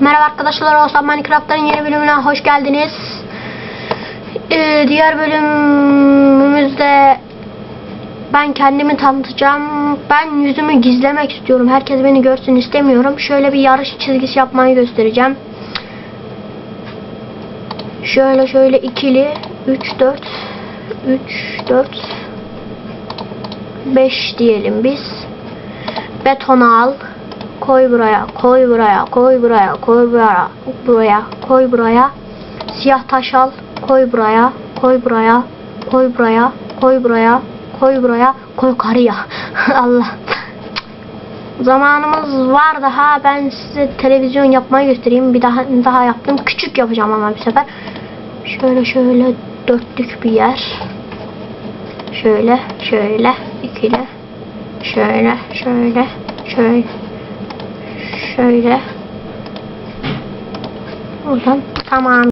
Merhaba arkadaşlar, Osman Minecraft'ın yeni bölümüne hoş geldiniz. Ee, diğer bölümümüzde ben kendimi tanıtacağım. Ben yüzümü gizlemek istiyorum. Herkes beni görsün istemiyorum. Şöyle bir yarış çizgisi yapmayı göstereceğim. Şöyle şöyle ikili 3 4 3 4 5 diyelim biz. Betonu al. Koy buraya, koy buraya, koy buraya, koy buraya, buraya, koy buraya. Siyah taş al, koy buraya, koy buraya, koy buraya, koy buraya, koy buraya, koy karıya. Allah. Zamanımız var daha. Ben size televizyon yapmayı göstereyim. Bir daha daha yaptım. Küçük yapacağım ama bir sefer. Şöyle şöyle dörtlük bir yer. Şöyle, şöyle, ikili. Şöyle, şöyle, şöyle. Şöyle. Oradan tamam